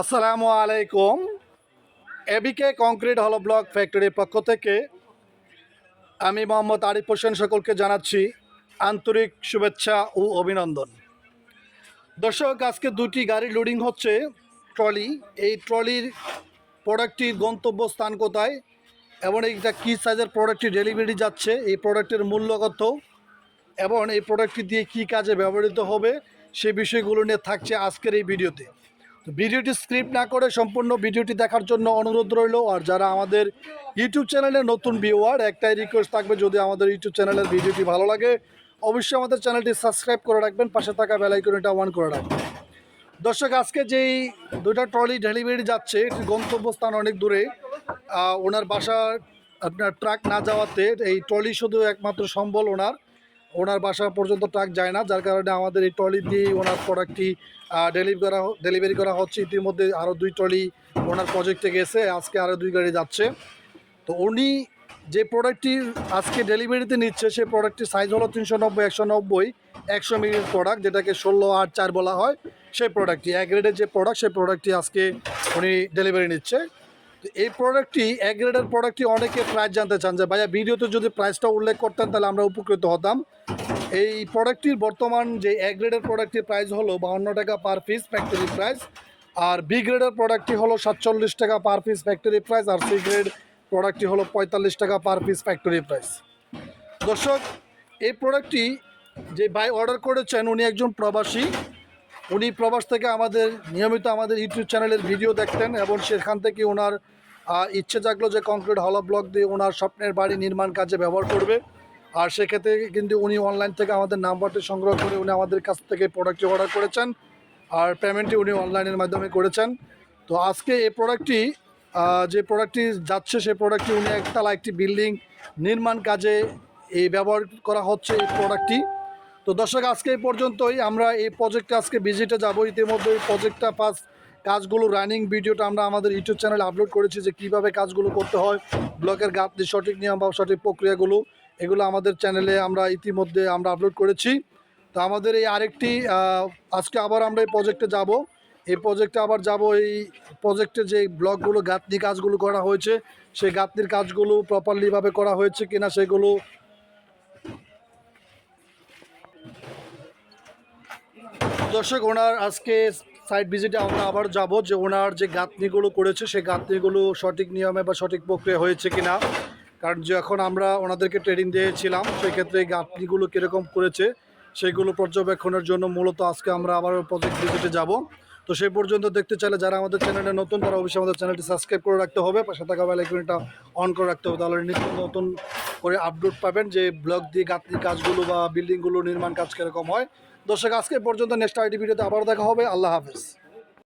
আসসালামু আলাইকুম। এবিকে কংক্রিট হল ব্লক ফ্যাক্টরির পক্ষ থেকে আমি মোহাম্মদ আরিফ হোসেন সকলকে জানাচ্ছি আন্তরিক শুভেচ্ছা ও অভিনন্দন। দর্শক, আজকে দুটি গাড়ি লোডিং হচ্ছে ট্রলি। এই ট্রলির প্রোডাক্টটির গন্তব্যস্থান কোথায় এবং এইটা কী সাইজের প্রোডাক্টটি ডেলিভারি যাচ্ছে, এই প্রোডাক্টের মূল্য কত এবং এই প্রোডাক্টটি দিয়ে কী কাজে ব্যবহৃত হবে সে বিষয়গুলো নিয়ে থাকছে আজকের এই ভিডিওতে। ভিডিওটি স্ক্রিপ্ট না করে সম্পূর্ণ ভিডিওটি দেখার জন্য অনুরোধ রইল। আর যারা আমাদের ইউটিউব চ্যানেলে নতুন ভিউয়ার একটাই রিকোয়েস্ট থাকবে, যদি আমাদের ইউটিউব চ্যানেলের ভিডিওটি ভালো লাগে, অবশ্যই আমাদের চ্যানেলটি সাবস্ক্রাইব করে রাখবেন, পাশে থাকা বেলাইকনটা অন করে রাখবেন। দর্শক, আজকে যেই দুটা ট্রলি ডেলিভারি যাচ্ছে গন্তব্যস্থান অনেক দূরে। ওনার বাসা আপনার ট্রাক না যাওয়াতে এই ট্রলি শুধু একমাত্র সম্বল ওনার। ওনার বাসা পর্যন্ত ট্রাক যায় না, যার কারণে আমাদের এই ট্রলি দিয়ে ওনার প্রোডাক্টটি ডেলিভারি করা ডেলিভারি করা হচ্ছে। ইতিমধ্যে আরও দুই ট্রলি ওনার প্রজেক্টে গেছে, আজকে আরও দুই গাড়ি যাচ্ছে। তো উনি যে প্রোডাক্টটি আজকে ডেলিভারিতে নিচ্ছে সেই প্রোডাক্টটির সাইজ হলো তিনশো নব্বই, একশো নব্বই, একশো মিলির প্রোডাক্ট যেটাকে ষোলো, আট, চার বলা হয়, সেই প্রোডাক্টটি এক গ্রেডের যে প্রোডাক্ট সেই প্রোডাক্টটি আজকে উনি ডেলিভারি নিচ্ছে। তো এই প্রোডাক্টটি এক গ্রেডের প্রোডাক্টটি অনেকে প্রাইস জানতে চান যে, ভাইয়া, ভিডিওতে যদি প্রাইসটা উল্লেখ করতেন, তাহলে আমরা উপকৃত হতাম। এই প্রোডাক্টটির বর্তমান যে এক গ্রেডের প্রোডাক্টটির প্রাইস হলো বাহান্ন টাকা পার পিস ফ্যাক্টরি প্রাইস আর বি গ্রেডের প্রোডাক্টটি হলো সাতচল্লিশ টাকা পার পিস ফ্যাক্টরি প্রাইস আর সি গ্রেড প্রোডাক্টটি হলো পঁয়তাল্লিশ টাকা পার পিস ফ্যাক্টরি প্রাইস দর্শক, এই প্রোডাক্টটি যে ভাই অর্ডার করেছেন উনি একজন প্রবাসী। উনি প্রবাস থেকে আমাদের, নিয়মিত আমাদের ইউটিউব চ্যানেলের ভিডিও দেখতেন এবং সেখান থেকে ওনার ইচ্ছে জাগলো যে কংক্রিট হলো ব্লক দিয়ে ওনার স্বপ্নের বাড়ি নির্মাণ কাজে ব্যবহার করবে। আর সেক্ষেত্রে কিন্তু উনি অনলাইন থেকে আমাদের নাম্বারটি সংগ্রহ করে উনি আমাদের কাছ থেকে প্রোডাক্টটি অর্ডার করেছেন আর পেমেন্টটি উনি অনলাইনের মাধ্যমে করেছেন। তো আজকে এই প্রোডাক্টটি যে প্রোডাক্টটি যাচ্ছে সেই প্রোডাক্টটি উনি একতলা একটি বিল্ডিং নির্মাণ কাজে এই ব্যবহার করা হচ্ছে এই প্রোডাক্টটি তো দর্শক, আজকে এই পর্যন্তই। আমরা এই প্রজেক্টে আজকে ভিজিটে যাব। ইতিমধ্যে এই প্রজেক্টটা পাস কাজগুলো রানিং ভিডিওটা আমরা আমাদের ইউটিউব চ্যানেলে আপলোড করেছি যে কীভাবে কাজগুলো করতে হয় ব্লকের গাঁথনি সঠিক নিয়ম বা সঠিক প্রক্রিয়াগুলো। এগুলো আমাদের চ্যানেলে আমরা ইতিমধ্যে আমরা আপলোড করেছি। তো আমাদের এই আরেকটি আজকে আবার আমরা এই প্রজেক্টে যাব। এই প্রজেক্টে আবার যাব, এই প্রজেক্টে যে ব্লকগুলো, গাঁথনি কাজগুলো করা হয়েছে, সেই গাঁথনির কাজগুলো প্রপারলিভাবে করা হয়েছে কিনা সেগুলো দর্শক, ওনার আজকে সাইট ভিজিটে আমরা আবার যাব যে ওনার যে গাঁথনিগুলো করেছে, সেই গাঁথনিগুলো সঠিক নিয়মে বা সঠিক প্রক্রিয়া হয়েছে কিনা। কারণ যখন আমরা ওনাদেরকে ট্রেনিং দিয়েছিলাম, সেক্ষেত্রে এই গাঁথনিগুলো কীরকম করেছে, সেগুলো পর্যবেক্ষণের জন্য মূলত আজকে আমরা আবার প্রজেক্ট ভিজিটে যাব। তো সেই পর্যন্ত দেখতে চাইলে যারা আমাদের চ্যানেলে নতুন, তারা অবশ্যই আমাদের চ্যানেলটি সাবস্ক্রাইব করে রাখতে হবে, পাশে থাকা বেলাইকনটা অন করে রাখতে হবে, তাহলে নিত্য নতুন করে আপডেট পাবেন যে ব্লক দিয়ে গাঁথনি কাজগুলো বা বিল্ডিংগুলো নির্মাণ কাজ কীরকম হয়। দর্শক, আজকে পর্যন্ত নেক্সট আইডি ভিডিওতে আবার দেখা হবে, আল্লাহ হাফেজ।